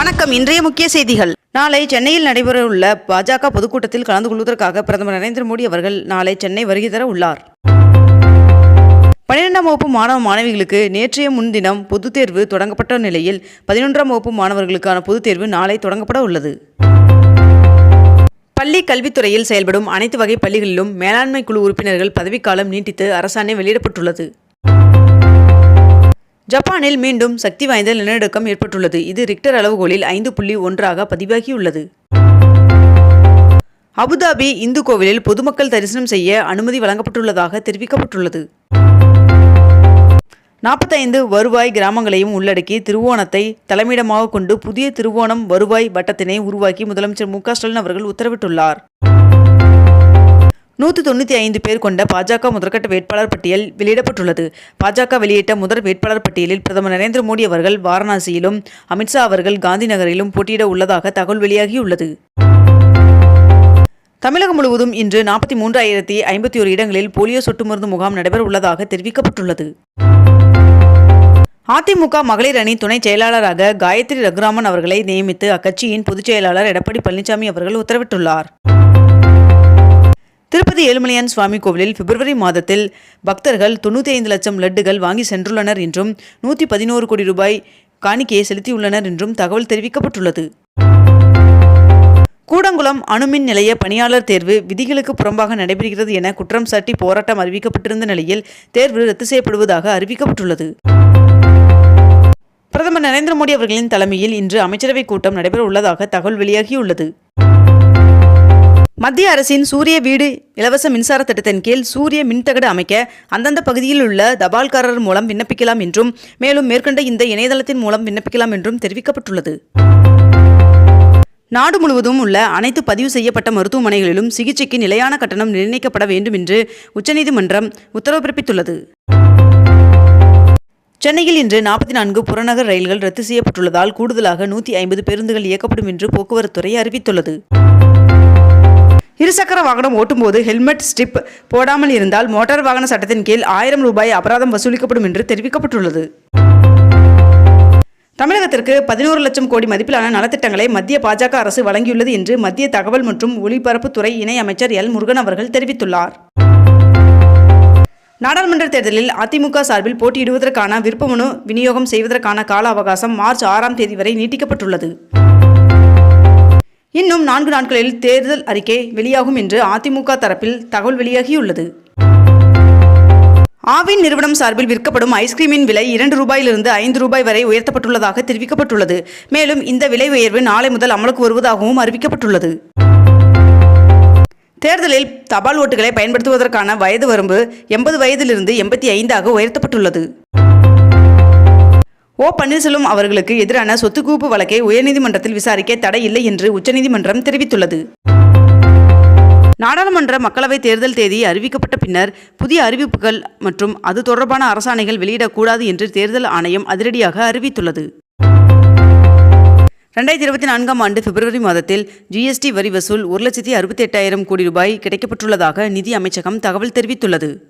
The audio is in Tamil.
வணக்கம். இன்றைய முக்கிய செய்திகள். நாளை சென்னையில் நடைபெறவுள்ள பாஜக பொதுக்கூட்டத்தில் கலந்து கொள்வதற்காக பிரதமர் நரேந்திர மோடி அவர்கள் நாளை சென்னை வருகை தர உள்ளார். பன்னிரெண்டாம் வகுப்பு மாணவ மாணவிகளுக்கு நேற்றைய முன்தினம் பொதுத் தேர்வு தொடங்கப்பட்ட நிலையில் பதினொன்றாம் வகுப்பு மாணவர்களுக்கான பொதுத் தேர்வு நாளை தொடங்கப்பட உள்ளது. பள்ளி கல்வித்துறையில் செயல்படும் அனைத்து வகை பள்ளிகளிலும் மேலாண்மை குழு உறுப்பினர்கள் பதவிக்காலம் நீட்டித்து அரசாணை வெளியிடப்பட்டுள்ளது. ஜப்பானில் மீண்டும் சக்தி வாய்ந்த நிலநடுக்கம் ஏற்பட்டுள்ளது. இது ரிக்டர் அளவுகோலில் ஐந்து புள்ளி ஒன்றாக பதிவாகியுள்ளது. அபுதாபி இந்து கோவிலில் பொதுமக்கள் தரிசனம் செய்ய அனுமதி வழங்கப்பட்டுள்ளதாக தெரிவிக்கப்பட்டுள்ளது. நாற்பத்தைந்து வருவாய் கிராமங்களையும் உள்ளடக்கி திருவோணத்தை தலைமையிடமாக கொண்டு புதிய திருவோணம் வருவாய் வட்டத்தினை உருவாக்கி முதலமைச்சர் மு க ஸ்டாலின் அவர்கள் உத்தரவிட்டுள்ளார். நூற்றி தொண்ணூற்றி ஐந்து பேர் கொண்ட பாஜக முதற்கட்ட வேட்பாளர் பட்டியல் வெளியிடப்பட்டுள்ளது. பாஜக வெளியிட்ட முதல் வேட்பாளர் பட்டியலில் பிரதமர் நரேந்திர மோடி அவர்கள் வாரணாசியிலும் அமித்ஷா அவர்கள் காந்தி நகரிலும் போட்டியிட உள்ளதாக தகவல் வெளியாகியுள்ளது. தமிழகம் முழுவதும் இன்று நாற்பத்தி மூன்றாயிரத்தி ஐம்பத்தி ஒரு இடங்களில் போலியோ சொட்டு மருந்து முகாம் நடைபெற உள்ளதாக தெரிவிக்கப்பட்டுள்ளது. அதிமுக மகளிர் அணி துணை செயலாளராக காயத்ரி ரகுராமன் அவர்களை நியமித்து அக்கட்சியின் பொதுச் செயலாளர் எடப்பாடி பழனிசாமி அவர்கள் உத்தரவிட்டுள்ளார். திருப்பதி ஏழுமலையான் சுவாமி கோவிலில் பிப்ரவரி மாதத்தில் பக்தர்கள் தொண்ணூற்றி ஐந்து லட்சம் லட்டுகள் வாங்கி சென்றுள்ளனர் என்றும் நூற்றி பதினோரு கோடி ரூபாய் காணிக்கையை செலுத்தியுள்ளனர் என்றும் தகவல் தெரிவிக்கப்பட்டுள்ளது. கூடங்குளம் அணுமின் நிலைய பணியாளர் தேர்வு விதிகளுக்கு புறம்பாக நடைபெறுகிறது என குற்றம் சாட்டி போராட்டம் அறிவிக்கப்பட்டிருந்த நிலையில் தேர்வு ரத்து செய்யப்படுவதாக அறிவிக்கப்பட்டுள்ளது. பிரதமர் நரேந்திர மோடி அவர்களின் தலைமையில் இன்று அமைச்சரவைக் கூட்டம் நடைபெற உள்ளதாக தகவல் வெளியாகியுள்ளது. மத்திய அரசின் சூரிய வீடு இலவச மின்சார திட்டத்தின் கீழ் சூரிய மின்தகடு அமைக்க அந்தந்த பகுதியில் உள்ள தபால்காரர் மூலம் விண்ணப்பிக்கலாம் என்றும் மேலும் மேற்கண்ட இந்த இணையதளத்தின் மூலம் விண்ணப்பிக்கலாம் என்றும் தெரிவிக்கப்பட்டுள்ளது. நாடு முழுவதும் உள்ள அனைத்து பதிவு செய்யப்பட்ட மருத்துவமனைகளிலும் சிகிச்சைக்கு நிலையான கட்டணம் நிர்ணயிக்கப்பட வேண்டும் என்று உச்சநீதிமன்றம் உத்தரவு பிறப்பித்துள்ளது. சென்னையில் இன்று நாற்பத்தி நான்கு புறநகர் ரயில்கள் ரத்து செய்யப்பட்டுள்ளதால் கூடுதலாக நூற்றி ஐம்பது பேருந்துகள் இயக்கப்படும் என்று போக்குவரத்துறை அறிவித்துள்ளது. இருசக்கர வாகனம் ஓட்டும்போது ஹெல்மெட் ஸ்ட்ரிப் போடாமல் இருந்தால் மோட்டார் வாகன சட்டத்தின் கீழ் ஆயிரம் ரூபாய் அபராதம் வசூலிக்கப்படும் என்று தெரிவிக்கப்பட்டுள்ளது. தமிழகத்திற்கு பதினோரு லட்சம் கோடி மதிப்பிலான நலத்திட்டங்களை மத்திய பாஜக அரசு வழங்கியுள்ளது என்று மத்திய தகவல் மற்றும் ஒலிபரப்புத்துறை இணை அமைச்சர் எல் முருகன் அவர்கள் தெரிவித்துள்ளார். நாடாளுமன்ற தேர்தலில் அதிமுக சார்பில் போட்டியிடுவதற்கான விருப்பமனு விநியோகம் செய்வதற்கான கால அவகாசம் மார்ச் ஆறாம் தேதி வரை நீட்டிக்கப்பட்டுள்ளது. இன்னும் நான்கு நாட்களில் தேர்தல் அறிக்கை வெளியாகும் என்று அதிமுக தரப்பில் தகவல் வெளியாகியுள்ளது. ஆவின் நிறுவனம் சார்பில் விற்கப்படும் ஐஸ்கிரீமின் விலை இரண்டு ரூபாயிலிருந்து ஐந்து ரூபாய் வரை உயர்த்தப்பட்டுள்ளதாக தெரிவிக்கப்பட்டுள்ளது. மேலும் இந்த விலை உயர்வு நாளை முதல் அமலுக்கு வருவதாகவும் அறிவிக்கப்பட்டுள்ளது. தேர்தலில் தபால் ஓட்டுகளை பயன்படுத்துவதற்கான வயது வரம்பு எண்பது வயதிலிருந்து எண்பத்தி ஐந்தாக உயர்த்தப்பட்டுள்ளது. ஓ பன்னீர்செல்வம் அவர்களுக்கு எதிரான சொத்துக்குவிப்பு வழக்கை உயர்நீதிமன்றத்தில் விசாரிக்க தடை இல்லை என்று உச்சநீதிமன்றம் தெரிவித்துள்ளது. நாடாளுமன்ற மக்களவைத் தேர்தல் தேதி அறிவிக்கப்பட்ட பின்னர் புதிய அறிவிப்புகள் மற்றும் அது தொடர்பான அரசாணைகள் வெளியிடக்கூடாது என்று தேர்தல் ஆணையம் அதிரடியாக அறிவித்துள்ளது. ரெண்டாயிரத்தி இருபத்தி நான்காம் ஆண்டு பிப்ரவரி மாதத்தில் ஜிஎஸ்டி வரி வசூல் ஒரு லட்சத்தி அறுபத்தி எட்டாயிரம் கோடி ரூபாய் கிடைக்கப்பட்டுள்ளதாக நிதி அமைச்சகம் தகவல் தெரிவித்துள்ளது.